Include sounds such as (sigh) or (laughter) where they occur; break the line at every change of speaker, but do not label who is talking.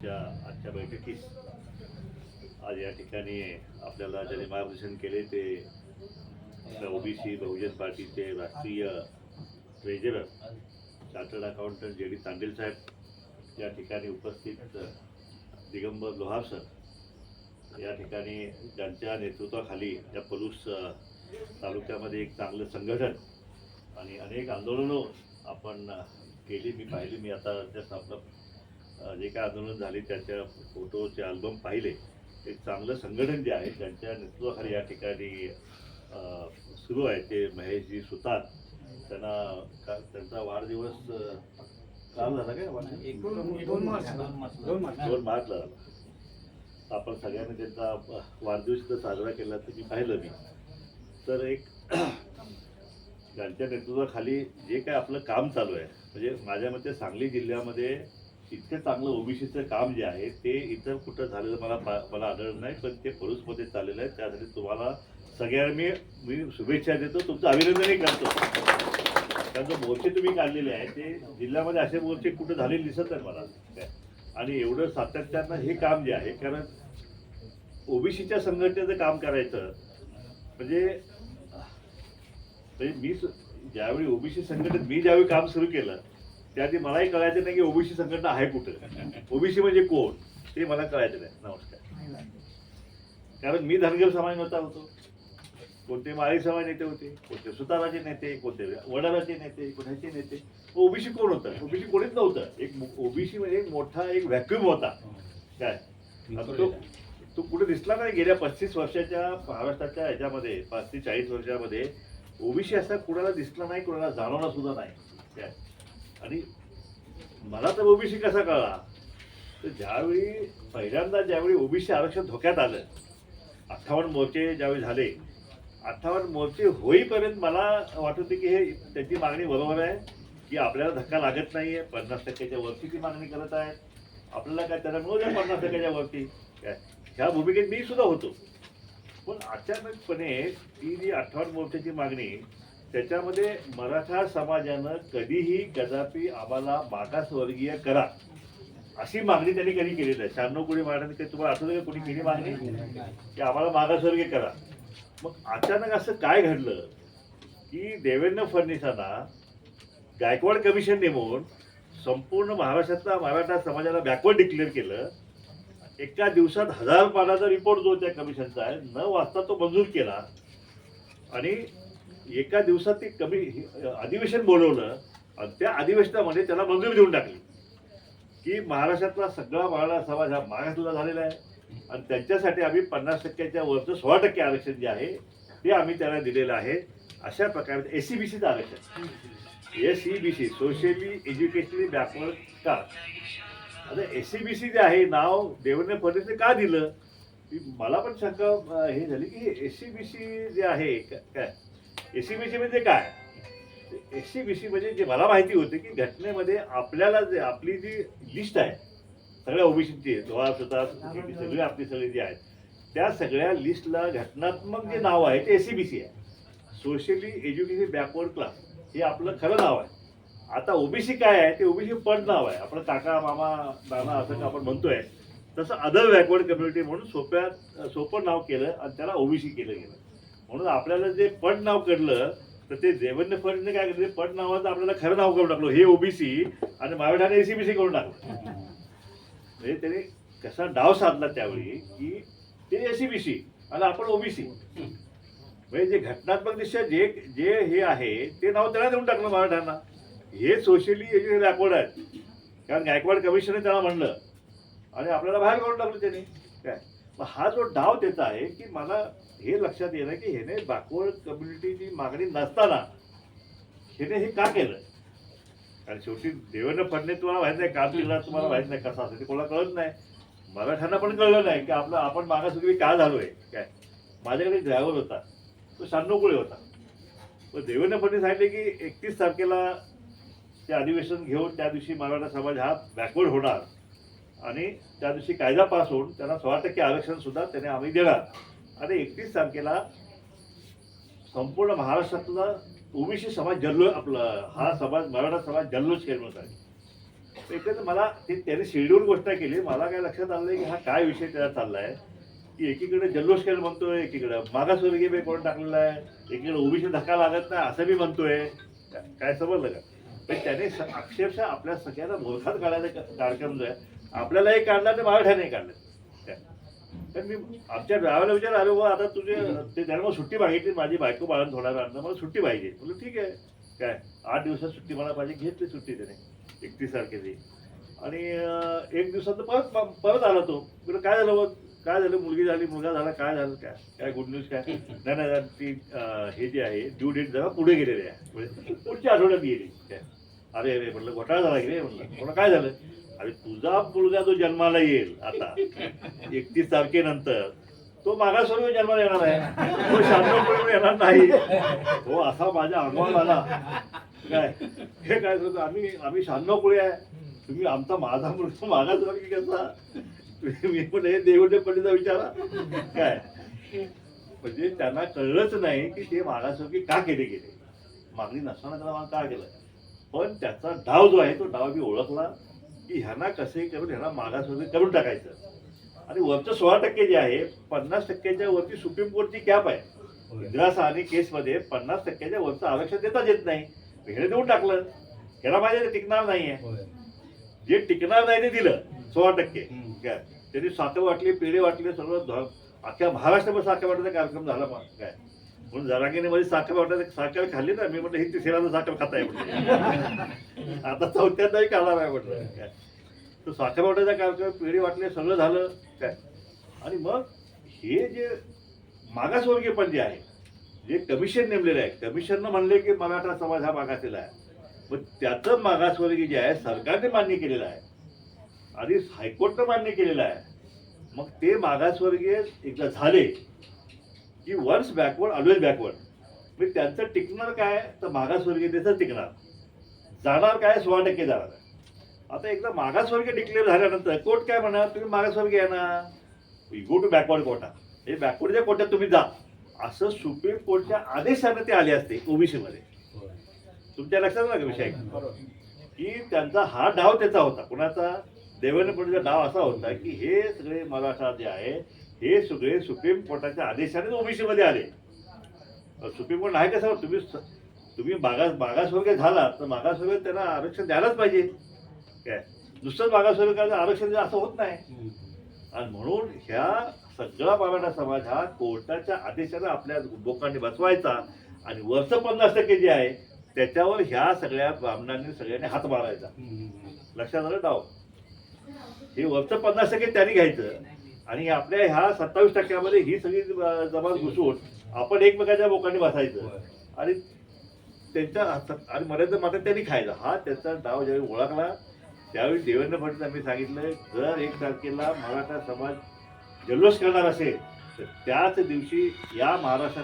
आजच्या बैठकीस आज या ठिकाणी आपल्याला ज्याने मार्गदर्शन केले ते ओबीसी बहुजन पार्टीचे राष्ट्रीय treasurer chartered accountant J D Tandel साहेब या ठिकाणी उपस्थित दिगंबर लोहार सर या ठिकाणी ज्यांच्या नेतृत्वाखाली या पलूस तालुक्यामध्ये एक चांगलं संघटन आणि अनेक आंदोलनं आपण केली मी पाहिली मी आता त्या आपलं जे काय आंदोलन झाले त्याच्या फोटोचे अल्बम पाहिले एक चांगलं संघटन जे आहे त्यांच्या नेतृत्वाखाली या ठिकाणी सुरू आहे ते महेशजी सुतार. त्यांना का त्यांचा वाढदिवस काल झाला काय?
दोन मार्च दोन मार्च
दोन मार्चला. झाला. आपण सगळ्यांनी त्यांचा वाढदिवस इथं साजरा केला ते मी पाहिलं मी. तर एक (clears throat) त्यांच्या नेतृत्वाखाली जे काय आपलं काम चालू आहे म्हणजे माझ्या मते सांगली जिल्ह्यामध्ये इतकं चांगलं ओबीसीचं काम जे आहे ते इतर कुठं झालेलं मला मला आढळलं नाही पण ते परूसमध्ये चाललेलं आहे. त्यासाठी तुम्हाला सगळ्यांना मी मी शुभेच्छा देतो. तुमचं अभिनंदनही करतो. कारण जो मोर्चे तुम्ही काढलेले आहे ते जिल्ह्यामध्ये असे मोर्चे कुठं झालेले दिसत नाही मला. आणि एवढं सातत्यानं हे काम जे आहे कारण ओबीसीच्या संघटनेचं काम करायचं म्हणजे म्हणजे मी ज्यावेळी ओबीसी संघटनेत मी ज्यावेळी काम सुरू केलं त्याआधी मलाही कळायचं नाही की ओबीसी संघटना आहे कुठं. ओबीसी म्हणजे कोण? ते मला कळायचं नाही. नमस्कार. कारण मी धनगर समाज नेता होतो. कोणते माळी समाज नेते होते कोणते सुताराचे नेते कोणते वडाराचे नेते कोणाचे नेते. ओबीसी कोण होतं? ओबीसी कोणीच नव्हतं. एक ओबीसी म्हणजे एक मोठा एक व्हॅक्युम होता. काय? तो तो कुठे दिसला नाही. गेल्या पस्तीस वर्षाच्या महाराष्ट्राच्या ह्याच्यामध्ये पस्तीस चाळीस वर्षामध्ये ओबीसी असा कुणाला दिसला नाही कुणाला जाणवला सुद्धा नाही. काय? आणि मला तर ओबीसी कसा कळला? तर ज्यावेळी पहिल्यांदा ज्यावेळी ओबीसी आरक्षण धोक्यात आलं अठ्ठावन्न मोर्चे ज्यावेळी झाले अठ्ठावन्न मोर्चे होईपर्यंत मला वाटत होते की हे त्यांची मागणी बरोबर आहे की आपल्याला धक्का लागत नाहीये पन्नास टक्क्याच्या वरती ती मागणी करत आहे. आपल्याला काय त्याला मिळू द्या पन्नास टक्क्याच्या वरती. काय ह्या भूमिकेत मी सुद्धा होतो. पण अचानकपणे ती जी अठ्ठावन्न मोर्चाची मागणी त्याच्यामध्ये मराठा समाजानं कधीही कदापि आम्हाला मागासवर्गीय करा अशी मागणी त्यांनी कधी केलेली आहे शहाण्णव कोणी मराठ्यांनी तुम्हाला आठवतं का कोणी केली मागणी? की आम्हाला मागासवर्गीय करा. मग अचानक असं काय घडलं की देवेंद्र फडणवीसांना गायकवाड कमिशन नेमून संपूर्ण महाराष्ट्राचा मराठा समाजाला बॅकवर्ड डिक्लेअर केलं. एका दिवसात हजार पानाचा रिपोर्ट जो त्या कमिशनचा आहे न वाचता तो मंजूर केला. आणि एका दिवसात ते कमी अधिवेशन बोलवलं आणि त्या अधिवेशनामध्ये त्याला मंजुरी देऊन टाकली. की महाराष्ट्रातला सगळा मराठा समाज हा मागासला झालेला आहे. आणि त्यांच्यासाठी आम्ही पन्नास टक्क्याच्या वरचं सोळा टक्के आरक्षण जे आहे ते आम्ही त्यांना दिलेलं आहे. अशा प्रकारे एस सी बी सीचं आरक्षण. S C B C socially educationally backward का आता एस सी बी सी जे आहे नाव देवेंद्र फडणवीसने का दिलं? की मला पण शंका हे झाली की एस सी बी सी जे आहे काय? एस सी बी सी म्हणजे काय? एस सी बी सी म्हणजे जे मला माहिती होते की घटनेमध्ये आपल्याला जे आपली जी लिस्ट आहे सगळ्या ओबीसीची धोळा सुतार सगळी आपली सगळी जी आहेत त्या सगळ्या लिस्टला घटनात्मक जे नाव आहे ते एस सी बी सी आहे. सोशली एज्युकेशन बॅकवर्ड क्लास हे आपलं खरं नाव आहे. आता ओबीसी काय आहे ते ओबीसी पड नाव आहे. आपलं काका मामा नाना असं का आपण म्हणतोय तसं अदर बॅकवर्ड कम्युनिटी म्हणून सोप्या सोपं नाव केलं आणि त्याला ओबीसी केलं गेलं. म्हणून आपल्याला जे पट नाव कळलं तर ते देवेंद्र फडणवीसने काय केलं? पट नावाचं आपल्याला खरं नाव करून टाकलं. हे ओबीसी आणि मराठाने एसीबीसी करून टाकलं. म्हणजे त्याने कसा डाव साधला त्यावेळी की ते एसीबीसी आणि आपण ओबीसी म्हणजे जे घटनात्मक दृश्य जे जे हे आहे ते नाव त्याला देऊन टाकलं मराठ्यांना हे सोशली एज्युकेटेड बॅकवर्ड आहेत. कारण गायकवाड कमिशनने त्याला म्हणलं. आणि आपल्याला बाहेर काढून टाकलं त्याने. काय? मग हा जो डाव त्याचा आहे की मला हे लक्षात येणं की ह्याने बॅकवर्ड कम्युनिटीची मागणी नसताना ह्याने हे का केलं? कारण शेवटी देवेंद्र फडणवीस तुम्हाला माहीत नाही काम केला तुम्हाला माहीत नाही कसा असेल ते कोणाला कळत नाही. मराठ्यांना पण कळलं नाही की आपलं आपण मागासवर्गीय का आहे काय? माझ्याकडे ड्रायव्हर होता तो शान्नोकुळे होता. पण देवेंद्र फडणवीस सांगितले की एकतीस तारखेला ते अधिवेशन घेऊन त्या दिवशी मराठा समाज हा बॅकवर्ड होणार. आणि त्या दिवशी कायदा पास होऊन त्यांना सोळा टक्के आरक्षण सुद्धा त्याने आम्ही देणार. आणि एकतीस तारखेला संपूर्ण महाराष्ट्रातला ओबीसी समाज जल्लोष आपला हा समाज मराठा समाज जल्लोष केला आहे एकच मला ते त्याने शेड्यूल गोष्ट केली मला काय लक्षात आलं की हा काय विषय त्याला चाललाय. की एकीकडे जल्लोष केलं म्हणतोय एकीकडे मागासवर्गीय बे कोण टाकलेला आहे एकीकडे ओबीसी धक्का लागत नाही असं मी म्हणतोय. काय समजलं का? पण त्याने अक्षरशः आपल्या सगळ्यांना मोर्खात काढायचा कार्यक्रम जो आहे आपल्यालाही काढला तर मराठ्याने काढलं. तर मी आमच्या ड्रायव्हरला विचार आलो बा आता तुझे ते त्याने मला सुट्टी मागितली माझी बायको बाळण थोडा वेळ मला सुट्टी पाहिजे. म्हणलं ठीक आहे. काय? आठ दिवसात सुट्टी मला पाहिजे घेतली सुट्टी त्याने एकतीस तारखेची आणि एक दिवसात परत परत आला तो. म्हटलं काय झालं बघ काय झालं? मुलगी झाली मुलगा झाला काय झालं? काय काय गुड न्यूज काय? नाही नाही ती हे जे आहे ड्यू डेट जरा पुढे गेलेले आहे. म्हणजे पुढच्या आठवड्यात गेली. काय? अरे अरे म्हटलं घोटाळा झाला की रे म्हटलं थोडं काय झालं? अरे तुझा मुलगा जो जन्माला येईल आता एकतीस तारखेनंतर तो मागासवर्गीय जन्माला येणार आहे. तो शांतपूर्वी येणार नाही. हो असा माझ्या अनुभव आला. काय? हे काय करतो आम्ही आम्ही शहाण्णव कोळी आहे. तुम्ही आमचा माझा मुलगा मागासवर्गीय कसा तुम्ही पण हे देवडे पंडितचा विचारा. काय? म्हणजे त्यांना कळलंच नाही की ते मागासवर्गीय का केले गेले. मागणी नसताना त्यांना मला का केलं? पण त्याचा डाव जो आहे तो डाव मी ओळखला. की ह्यांना कसे करून ह्यांना मागासवर्गीय करून टाकायचं. आणि वरचं सोळा टक्के जे आहे पन्नास टक्क्याच्या वरती सुप्रीम कोर्टची कॅप आहे. इंदिरा सहानी केसमध्ये पन्नास टक्क्याच्या वरचं आरक्षण देताच येत नाही. हे देऊन टाकलं. ह्याला माझ्या ते टिकणार नाहीये. जे टिकणार नाही ते दिलं सोळा टक्के. काय त्यांनी साखर वाटली पेढे वाटले ध- अख्ख्या महाराष्ट्रभर साखर वाटायचा कार्यक्रम झाला काय म्हणून जरांगीने मध्ये साखर वाटायचं साखर खाल्ली ना मी म्हटलं ही तिसऱ्यांदा साखर खाताय म्हटलं. (laughs) आता चौथ्यांदाही खाणार आहे म्हटलं. काय? तर साखर वाटायचा कार्यक्रम पेढे वाटले सगळं झालं. काय? आणि मग हे जे मागासवर्गीय पण जे आहे जे कमिशन नेमलेलं आहे कमिशननं म्हणले की मराठा समाज हा मागासलेला आहे. मग त्याचं मागासवर्गीय जे आहे सरकारने मान्य केलेलं आहे. आणि हायकोर्टनं मान्य केलेलं आहे. मग ते मागासवर्गीय एकदा झाले. की वन्स बॅकवर्ड ऑलवेज बॅकवर्ड म्हणजे त्यांचं टिकणार काय? तर मागासवर्गीय त्याचं टिकणार. जाणार काय? सोळा टक्के जाणार आहे. आता एकदा मागासवर्गीय डिक्लेअर झाल्यानंतर कोर्ट काय म्हणा तुम्ही मागासवर्गीय आहे ना. गो टू बॅकवर्ड कोटा हे बॅकवर्डच्या कोर्टात तुम्ही जा. असं सुप्रीम कोर्टच्या आदेशाने ते आले असते ओबीसीमध्ये. तुमच्या लक्षात आला का विषय? की त्यांचा हा डाव त्याचा होता. कुणाचा? देवेंद्र फडणवीसचा डाव असा होता की हे सगळे मराठा जे आहे हे सगळे सुप्रीम कोर्टाच्या आदेशाने ओबीसी मध्ये आले सुप्रीम कोर्ट आहे कसं तुम्ही तुम्ही मागास मागासवर्गीय झाला तर मागासवर्गीय त्यांना आरक्षण द्यायलाच पाहिजे. काय? नुसतंच मागासवर्गीय आरक्षण द्या असं होत नाही. आणि म्हणून ह्या सगळा मराठा समाज हा कोर्टाच्या आदेशाने आपल्या लोकांनी बसवायचा आणि वरचं पन्नास टक्के जे आहे त्याच्यावर ह्या सगळ्या ब्राह्मणांनी सगळ्यांनी हात मारायचा. लक्षात आलं डाव? हे वरचं पन्नास टक्के त्यांनी घ्यायचं. आणि आपल्या ह्या सत्तावीस टक्क्यामध्ये ही सगळी जमात घुसून आपण एकमेकाच्या लोकांनी बसायचं. आणि त्यांच्या आणि मर्यादा मात्र त्यांनी खायचा हा त्याचा डाव ज्यावेळी ओळखला त्यावेळी देवेंद्र फडणवीस आम्ही सांगितलं जर एक तारखेला मराठा समाज जल्लोष करणार असेल तर त्याच दिवशी या महाराष्ट्रातला